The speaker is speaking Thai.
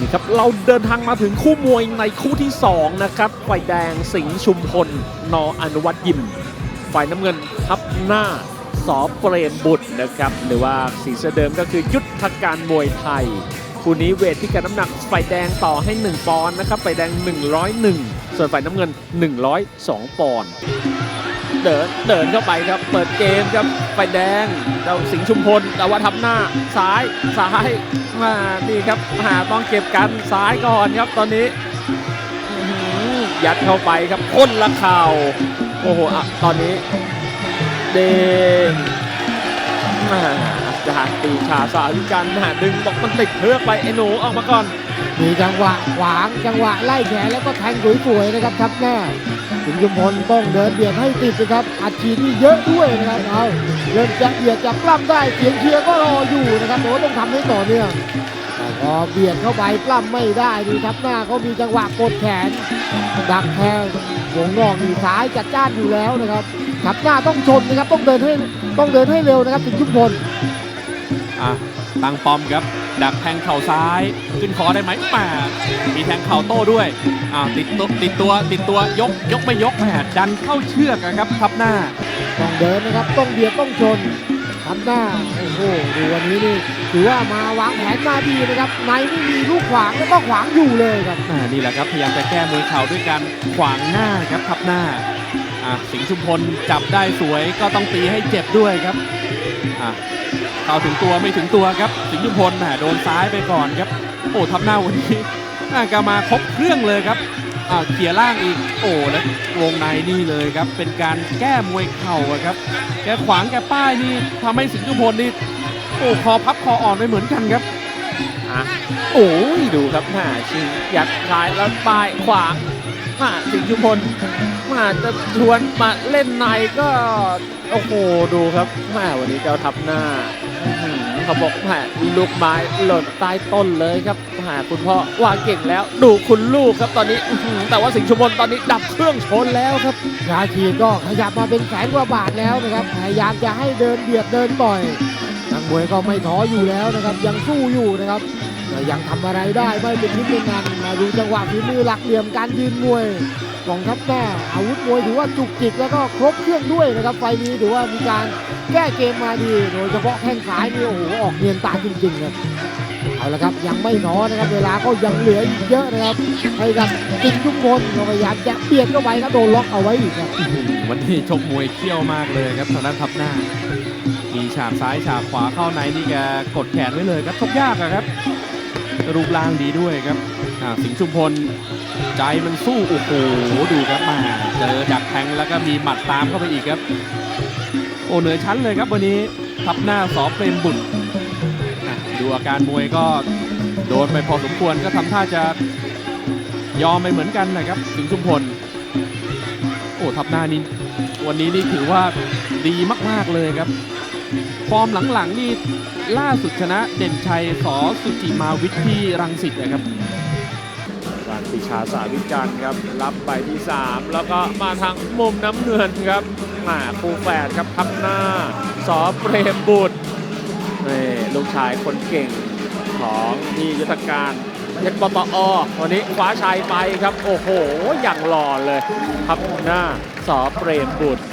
นี่ครับเราเดินทางมาถึงคู่มวยในคู่ที่ 2 นะครับฝ่ายแดงสิงห์ชุมพล นออนุวัตยิม ฝ่ายน้ำเงินทับหน้าสอเปรมบุตรนะครับ หรือว่าสีเสื้อเดิมก็คือยุทธการมวยไทย คู่นี้เวทที่การน้ำหนักฝ่ายแดงต่อให้ 1 ปอนด์นะครับฝ่ายแดง 101 ส่วนฝ่ายน้ำเงิน 102 ปอนด์ เดินเดินเข้าไปครับ เปิดเกมครับไฟแดงเจ้าสิงห์ชุมพลแต่ว่าทับหน้าซ้ายซ้ายมานี่ครับหาต้องเก็บกันซ้ายก่อนครับตอนนี้ยัดเข้าไปครับพ่นละเข่าโอ้โหอะตอนนี้ เด้งมาจานตีชาสาวิกันหาดึงบอกมันติดเพือกไปไอ้หนูออกมาก่อนมีจังหวะขวางจังหวะไล่แขนแล้วก็แทงสวยๆนะครับทับหน้า สิงห์ชุมพลต้องเดินเบียดให้ติดนะครับอัดฉีดนี่เยอะด้วยนะครับเอาเริ่มจะเบียดจะปล้ำได้เสียงเชียร์ก็รออยู่นะครับแต่ว่าต้องทำให้ต่อเนื่องแต่พอเบียดเข้าไปปล้ำไม่ได้ดูทับหน้าเขามีจังหวะกดแขน ดักแทงวงนอกมีซ้ายจัดจ้านอยู่แล้วนะครับทับหน้าต้องชนนะครับต้องเดินให้ต้องเดินให้เร็วนะครับสิงห์ชุมพลอะ ตั้งปอมครับ ดักแทงเข่าซ้าย ขึ้นคอได้ไหมแหมมีแทงเข่าโต้ด้วยอ่าติดตัวติดตัวติดตัวยกยกไม่ยกแหมดันเข้าเชือกอะครับทับหน้า ต้องเดินนะครับ ต้องเบียดต้องชนทำหน้าโอ้โหดูวันนี้นี่ถือว่ามาวางแผนมาดีนะครับในไม่มีลูกขวางแล้วก็ขวางอยู่เลยครับอ่านี่แหละครับพยายามจะแก้มือเข่าด้วยการขวางหน้าครับทับหน้าอ่าสิงห์ชุมพลจับได้สวยก็ต้องตีให้เจ็บด้วยครับอ่า เข้าถึงตัวไม่ถึงตัวครับ สิงห์ชุพลแหมโดนซ้ายไปก่อนครับ โอ้ทับหน้าวันนี้น่าจะมาครบเครื่องเลยครับอ่าเขี่ยล่างอีก โอ้แล้ววงในนี่เลยครับ เป็นการแก้มวยเข่าครับ แกขวางแกป้ายนี่ทำให้สิงห์ชุพลนี่โอ้คอพับคออ่อนไปเหมือนกันครับอะโอ้ยดูครับหาชิงยัดซ้ายแล้วปลายขวางมาสิงห์ชุพลมาจะชวนมาเล่นในก็โอ้โหดูครับแม่วันนี้เจ้าทับหน้า เขาบอกแม่ลูกไม้หล่นใต้ต้นเลยครับแม่คุณพ่อว่าเก่งแล้ว ดูคุณลูกครับตอนนี้แต่ว่าสิงห์ชุมพลตอนนี้ดับเครื่องชนแล้วครับยาชีก็ขยับมาเป็นแสนกว่าบาทแล้วนะครับพยายามจะให้เดินเบียดเดินต่อยนักมวยก็ไม่ท้ออยู่แล้วนะครับ ยังสู้อยู่นะครับยังทำอะไรได้ไม่เป็นทิศเป็นงานมาดูจังหวะฝีมือหลักเหลี่ยมการยืนมวยของทัพหน้าอาวุธมวยถือว่าจุกจิกแล้วก็ครบเครื่องด้วยนะครับไฟล์นี้ถือว่ามีการ แก้เกมมาดี โดยเฉพาะแข้งซ้ายนี่โอ้โหออกเนียนตาจริงๆครับเอาละครับยังไม่ท้อนะครับเวลาก็ยังเหลืออีกเยอะนะครับให้กับสิงทุกคนพยายามจะเบียดเข้าไปครับโดนล็อกเอาไว้อีกครับวันนี้ชกมวยเขี้ยวมากเลยครับทางด้านทับหน้า มีฉากซ้ายฉากขวาเข้าในนี่แกกดแขนไว้เลยครับชกยากอะครับ รูปร่างดีด้วยครับอ่าสิงห์ชุมพลใจมันสู้โอ้โหดูครับมาเจอดักแทงแล้วก็มีหมัดตามเข้าไปอีกครับ โอ้เหนือชั้นเลยครับวันนี้ทับหน้าสอเปรมบุตรดูอาการมวยก็โดนไปพอสมควรก็ทำท่าจะยอมไปเหมือนกันนะครับสิงชุมพล โอ้ทับหน้านี่วันนี้นี่ถือว่าดีมากๆเลยครับ ฟอร์มหลังๆนี่ล่าสุดชนะเด่นชัยสอสุจิมาวิทย์ที่รังสิตนะครับ ปิชาสาวิจันทร์ครับรับไปที่ 3 แล้วก็มาทางมุมน้ำเงินครับมาคู่แฝดครับทับหน้าสอเปรมบุตรนี่ลูกชายคนเก่งของพี่ยุทธการเพชรปตอวันนี้คว้าชัยไปครับ โอ้โห อย่างหล่อเลยทับหน้าสอเปรมบุตร